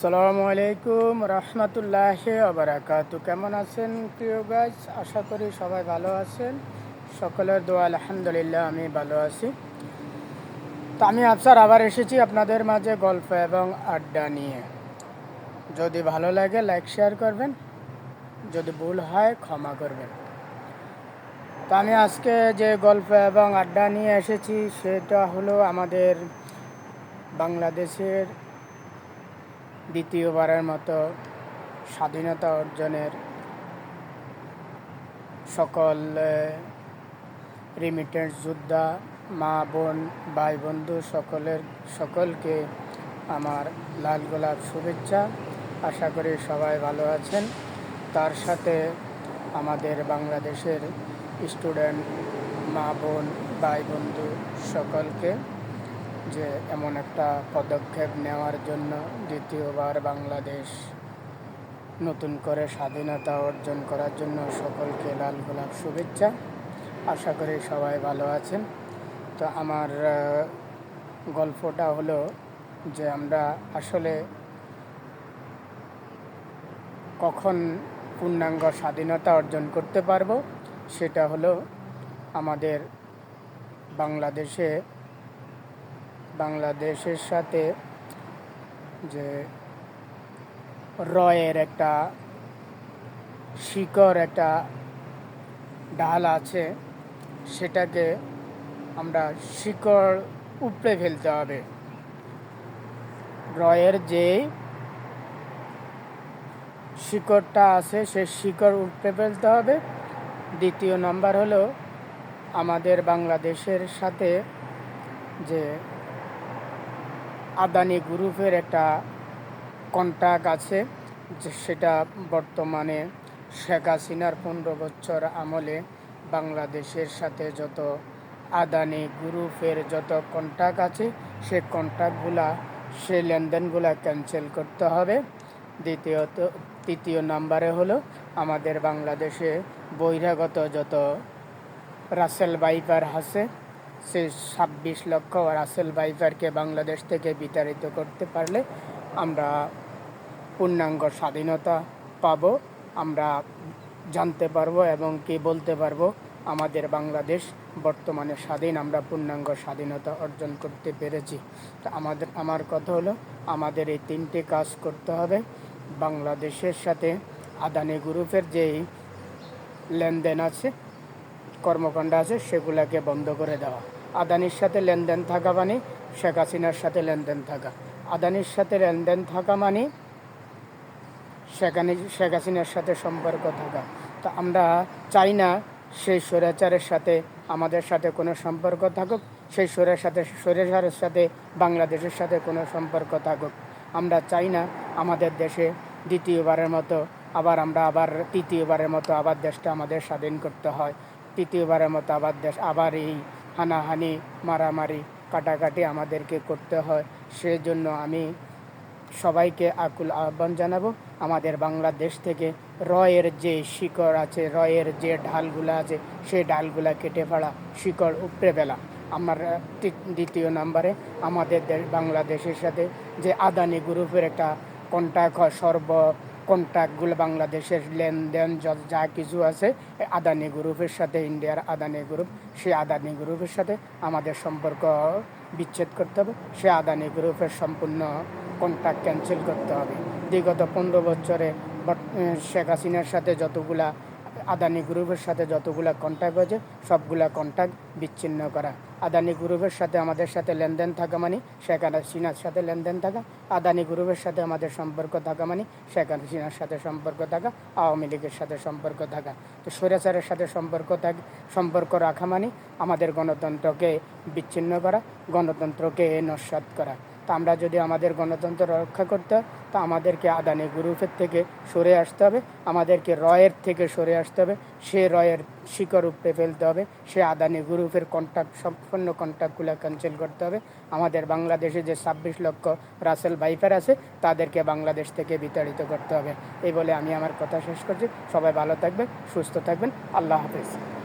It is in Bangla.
আসসালামু আলাইকুম, রহমতুল্লাহ আবরাকাতু কেমন আছেন প্রিয় গাছ আশা করি সবাই ভালো আছেন। সকলের দোয়া, আলহামদুলিল্লাহ, আমি ভালো আছি। তো আমি আফসার আবার এসেছি আপনাদের মাঝে গল্প এবং আড্ডা নিয়ে। যদি ভালো লাগে লাইক শেয়ার করবেন। যদি ভুল হয়, ক্ষমা করবেন। তো আমি আজকে যে গল্প এবং আড্ডা নিয়ে এসেছি, সেটা হলো আমাদের বাংলাদেশের দ্বিতীয়বারের মতো স্বাধীনতা অর্জনের সকল রিমিটেন্স যোদ্ধা, মা, বোন, ভাই, বন্ধু সকলের, সকলকে আমার লাল গোলাপ শুভেচ্ছা। আশা করি সবাই ভালো আছেন। তার সাথে আমাদের বাংলাদেশের স্টুডেন্ট মা, বোন, ভাই, বন্ধু সকলকে যে এমন একটা পদক্ষেপ নেওয়ার জন্য দ্বিতীয়বার বাংলাদেশ নতুন করে স্বাধীনতা অর্জন করার জন্য সকলকে লাল গোলাপ শুভেচ্ছা। আশা করি সবাই ভালো আছেন। তো আমার গল্পটা হলো যে আমরা আসলে কখন পূর্ণাঙ্গ স্বাধীনতা অর্জন করতে পারব, সেটা হলো আমাদের বাংলাদেশে বাংলাদেশের সাথে যে রয়ের একটা শিকড়, একটা ডাল আছে, সেটাকে আমরা শিকড় উপড়ে ফেলতে হবে। রয়ের যে শিকড়টা আছে, সেই শিকড় উপড়ে ফেলতে হবে। দ্বিতীয় নম্বর হলো আমাদের বাংলাদেশের সাথে যে আদানি গ্রুপের একটা কন্ট্রাক্ট আছে সেটা বর্তমানে শেখ হাসিনার পনেরো বছর আমলে বাংলাদেশের সাথে যত আদানি গ্রুপের যত কন্ট্রাক্ট আছে, সে কন্ট্রাক্টগুলা সে লেনদেনগুলা ক্যান্সেল করতে হবে। দ্বিতীয়ত, তৃতীয় নাম্বারে হলো আমাদের বাংলাদেশে বহিরাগত যত রাসেল বাইপার আছে সে ছাব্বিশ লক্ষ রাসেল বাইপারকে বাংলাদেশ থেকে বিতাড়িত করতে পারলে আমরা পূর্ণাঙ্গ স্বাধীনতা পাব, আমরা জানতে পারব এবং কি বলতে পারব, আমাদের বাংলাদেশ বর্তমানে স্বাধীন, আমরা পূর্ণাঙ্গ স্বাধীনতা অর্জন করতে পেরেছি। তো আমাদের, আমার কথা হলো, আমাদের এই তিনটে কাজ করতে হবে। বাংলাদেশের সাথে আদানি গ্রুপের যেই লেনদেন আছে কর্মকাণ্ড আছে, সেগুলোকে বন্ধ করে দেওয়া। আদানির সাথে লেনদেন থাকা মানে শেখ হাসিনার সাথে লেনদেন থাকা। আদানির সাথে লেনদেন থাকা মানে সেখানে শেখ হাসিনার সাথে সম্পর্ক থাকা। তো আমরা চাই না সেই স্বৈরাচারের সাথে, আমাদের সাথে কোনো সম্পর্ক থাকুক, সেই স্বৈরের সাথে, স্বৈরাচারের সাথে, বাংলাদেশের সাথে কোনো সম্পর্ক থাকুক। আমরা চাই না আমাদের দেশে দ্বিতীয়বারের মতো আবার আমরা আবার, তৃতীয়বারের মতো আবার দেশটা আমাদের স্বাধীন করতে হয়। তৃতীয়বারের মতো আবার দেশ, আবার এই হানাহানি, মারামারি, কাটাকাটি আমাদেরকে করতে হয়। সেজন্য আমি সবাইকে আকুল আহ্বান জানাব, আমাদের বাংলাদেশ থেকে রয়ের যে শিকড় আছে, রয়ের যে ঢালগুলো আছে, সেই ডালগুলা কেটে ফেলা শিকড় উপড়ে ফেলা। আমার দ্বিতীয় নাম্বারে আমাদের দেশ বাংলাদেশের সাথে যে আদানি গ্রুপের একটা কন্ট্যাক্ট হয়, সর্ব কন্ট্রাক্টগুলো বাংলাদেশের লেনদেন, যা কিছু আছে আদানি গ্রুপের সাথে, ইন্ডিয়ার আদানি গ্রুপ, সেই আদানি গ্রুপের সাথে আমাদের সম্পর্ক বিচ্ছেদ করতে হবে। সে আদানি গ্রুপের সম্পূর্ণ কন্ট্যাক্ট ক্যান্সেল করতে হবে। বিগত পনেরো বছরে শেখ হাসিনার সাথে যতগুলা আদানি গ্রুপের সাথে যতগুলা কন্ট্যাক্ট হয়েছে, সবগুলা কন্ট্যাক্ট বিচ্ছিন্ন করা। আদানি গ্রুপের সাথে আমাদের সাথে লেনদেন থাকা মানে শেখ হাসিনার সাথে লেনদেন থাকা, আদানি গ্রুপের সাথে আমাদের সম্পর্ক থাকা মানে শেখ হাসিনার সাথে সম্পর্ক থাকা, আওয়ামী লীগের সাথে সম্পর্ক থাকা। তো স্বৈরাচারের সাথে সম্পর্ক থাক, সম্পর্ক রাখা মানে আমাদের গণতন্ত্রকে বিচ্ছিন্ন করা, গণতন্ত্রকে নস্বাত করা। তা আমরা যদি আমাদের গণতন্ত্র রক্ষা করতে হয় তা আমাদেরকে আদানি গ্রুপের থেকে সরে আসতে হবে, আমাদেরকে রয়ের থেকে সরে আসতে হবে, সে রয়ের শিকড় উপড়ে ফেলতে হবে, সে আদানি গ্রুপের কন্ট্রাক্ট সম্পূর্ণ কন্ট্রাক্টগুলো ক্যান্সেল করতে হবে। আমাদের বাংলাদেশে যে ছাব্বিশ লক্ষ রাসেল ভাইপার আছে, তাদেরকে বাংলাদেশ থেকে বিতাড়িত করতে হবে। এই বলে আমি আমার কথা শেষ করছি। সবাই ভালো থাকবেন, সুস্থ থাকবেন। আল্লাহ হাফেজ।